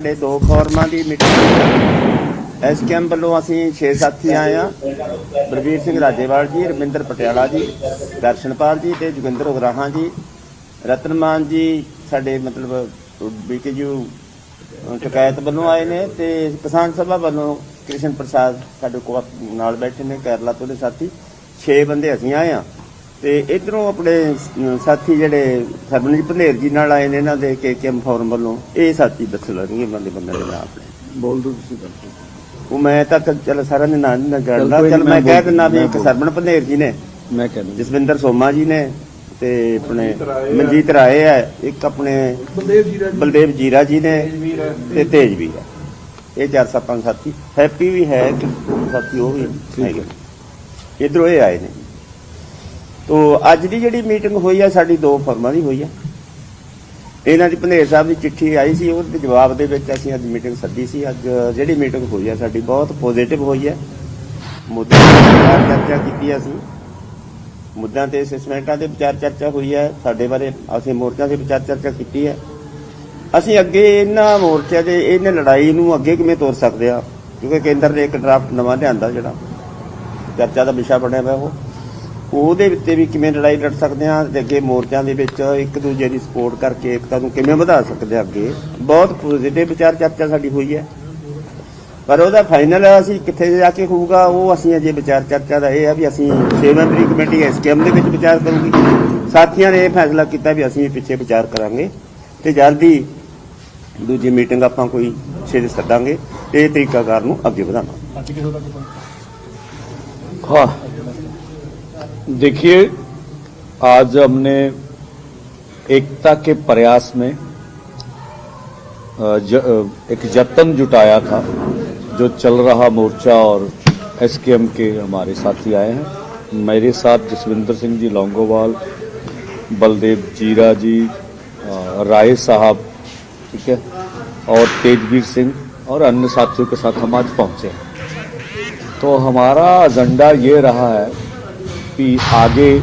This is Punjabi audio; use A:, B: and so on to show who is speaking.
A: ਸਾਡੇ ਦੋ ਫੋਰਮਾਂ ਦੀ ਮੀਟਿੰਗ ਐਸ ਕੈਂਪ ਵੱਲੋਂ ਅਸੀਂ 6 ਸਾਥੀ ਆਏ ਆ ਬਲਵੀਰ ਸਿੰਘ ਰਾਜੇਵਾਲ ਜੀ, ਰਵਿੰਦਰ ਪਟਿਆਲਾ ਜੀ, ਦਰਸ਼ਨਪਾਲ ਜੀ ਤੇ ਜੋਗਿੰਦਰ ਉਗਰਾਹਾਂ ਜੀ। ਰਤਨਮਾਨ ਜੀ ਸਾਡੇ ਮਤਲਬ ਬੀਕੇਯੂ ਸ਼ਿਕਾਇਤ ਵੱਲੋਂ ਆਏ ਨੇ ਤੇ ਕਿਸਾਨ ਸਭਾ ਵੱਲੋਂ ਕ੍ਰਿਸ਼ਨ ਪ੍ਰਸਾਦ ਸਾਡੇ ਕੋਲ ਨਾਲ ਬੈਠੇ ਨੇ, ਕੇਰਲਾ ਤੋਂ ਦੇ ਸਾਥੀ। 6 ਬੰਦੇ ਅਸੀਂ ਆਏ ਆ ਤੇ ਇਧਰੋਂ ਆਪਣੇ ਸਾਥੀ ਜਿਹੜੇ ਸਰਬਨਜੀਤ ਭੰਦੇਰ ਜੀ ਨਾਲ ਆਏ ਨੇ ਇਹਨਾਂ ਦੇ ਕੇ ਕੇ ਫੋਰਮ ਵੱਲੋਂ ਇਹ ਸਾਥੀ ਦੱਸ ਲੈਣਗੇ ਬੰਦੇ ਬੰਦੇ ਦੇ ਨਾਮ ਆਪਣੇ।
B: ਬੋਲ ਦੋ ਤੁਸੀਂ ਦੱਸੋ।
A: ਉਹ ਮੈਂ ਤਾਂ ਚੱਲ- ਸਾਰਿਆਂ ਦੇ ਨਾਂ ਨਹੀਂ ਜਾਣਦਾ ਚੱਲ
B: ਨੀ,
A: ਮੈਂ ਕਹਿ ਦਿੰਦਾ ਵੀ ਇੱਕ ਸਰਬਨ ਭੰਦੇਰ ਜੀ ਨੇ।
B: ਮੈਂ ਕਹਿੰਦਾ
A: ਜਸਵਿੰਦਰ ਸੋਮਾ ਜੀ ਨੇ ਤੇ ਆਪਣੇ ਮਨਜੀਤ ਰਾਏ ਹੈ ਇੱਕ ਆਪਣੇ
B: ਬਲਦੇਵ ਜੀ। ਦਾ
A: ਬਲਦੇਵ ਜੀਰਾ ਜੀ ਨੇ ਤੇ ਤੇਜਵੀਰ ਹੈ ਇਹ ਚਾਰ ਸੱਤ ਪੰਜ ਸਾਥੀ। ਹੈਪੀ ਵੀ ਹੈ ਸਾਥੀ ਉਹ ਵੀ ਹੈਗੇ ਇਧਰੋਂ ਇਹ ਆਏ ਨੇ। ਤੋ ਅੱਜ ਦੀ ਜਿਹੜੀ ਮੀਟਿੰਗ ਹੋਈ ਹੈ ਸਾਡੀ ਦੋ ਫਰਮਾਂ ਦੀ ਹੋਈ ਹੈ ਇਹਨਾਂ ਦੀ ਭੰਦੇਰ ਸਾਹਿਬ ਦੀ ਚਿੱਠੀ ਆਈ ਸੀ, ਉਹਦੇ ਜਵਾਬ ਦੇ ਵਿੱਚ ਅਸੀਂ ਅੱਜ ਮੀਟਿੰਗ ਸੱਦੀ ਸੀ। ਅੱਜ ਜਿਹੜੀ ਮੀਟਿੰਗ ਹੋਈ ਹੈ ਸਾਡੀ ਬਹੁਤ ਪੋਜ਼ਿਟਿਵ ਹੋਈ ਹੈ ਮੁੱਦਿਆਂ ਤੇ ਚਰਚਾ ਕੀਤੀ ਅਸੀਂ। ਮੁੱਦਿਆਂ ਤੇ ਅਸੈਸਮੈਂਟਾਂ ਦੇ ਵਿਚਾਰ ਚਰਚਾ ਹੋਈ ਹੈ ਸਾਡੇ ਬਾਰੇ ਅਸੀਂ ਮੋਰਚਿਆਂ ਦੇ ਵਿਚਾਰ ਚਰਚਾ ਕੀਤੀ ਹੈ ਅਸੀਂ ਅੱਗੇ ਇਹਨਾਂ ਮੋਰਚਿਆਂ ਦੇ, ਇਹਨਾਂ ਲੜਾਈ ਨੂੰ ਅੱਗੇ ਕਿਵੇਂ ਤੋਰ ਸਕਦੇ ਆ? ਕਿਉਂਕਿ ਕੇਂਦਰ ਨੇ ਇੱਕ ਡਰਾਫਟ ਨਵਾਂ ਲਿਆਂਦਾ ਜਿਹੜਾ। ਚਰਚਾ ਦਾ ਵਿਸ਼ਾ ਬਣਿਆ ਹੋਇਆ ਉਹ। ਉਹਦੇ ਉੱਤੇ ਵੀ ਕਿਵੇਂ ਲੜਾਈ ਲੜ ਸਕਦੇ ਆ ਤੇ ਅੱਗੇ ਮੋਰਚਿਆਂ ਦੇ ਵਿੱਚ ਇੱਕ ਦੂਜੇ ਦੀ ਸਪੋਰਟ ਕਰਕੇ ਏਕਤਾ ਨੂੰ ਕਿਵੇਂ ਵਧਾ ਸਕਦੇ ਆ ਅੱਗੇ। ਬਹੁਤ ਪੋਜ਼ਿਟਿਵ ਵਿਚਾਰ ਚਰਚਾ ਸਾਡੀ ਹੋਈ ਹੈ। ਪਰ ਉਹਦਾ ਫਾਈਨਲ ਅਸੀਂ ਕਿੱਥੇ ਜਾ ਕੇ ਹੋਊਗਾ ਉਹ ਅਸੀਂ ਅਜੇ ਵਿਚਾਰ ਚਰਚਾ ਦਾ ਇਹ ਆ ਵੀ ਅਸੀਂ ਛੇ ਮੈਂਬਰੀ ਕਮੇਟੀ ਐਸਕੇਐਮ ਦੇ ਵਿੱਚ ਵਿਚਾਰ ਕਰੂਗੀ। ਸਾਥੀਆਂ ਨੇ ਇਹ ਫੈਸਲਾ ਕੀਤਾ ਵੀ ਅਸੀਂ ਪਿੱਛੇ ਵਿਚਾਰ ਕਰਾਂਗੇ ਤੇ ਜਲਦੀ ਦੂਜੀ ਮੀਟਿੰਗ ਆਪਾਂ ਕੋਈ ਛੇ ਸੱਦਾਂਗੇ। ਤੇ ਇਹ ਤਰੀਕਾਕਾਰ ਨੂੰ ਅੱਗੇ ਵਧਾਵਾਂਗੇ।
B: हाँ देखिए आज हमने एकता के प्रयास में ज, एक जतन जुटाया था जो चल रहा मोर्चा और एसकेएम के हमारे साथी आए हैं। मेरे साथ जसविंदर सिंह जी लौंगोवाल बलदेव जीरा जी राय साहब ठीक है और तेजवीर सिंह और अन्य साथियों के साथ हम आज पहुँचे हैं। तो हमारा एजेंडा ये रहा है ਐਸਐਸਪੀ ਆਗੇ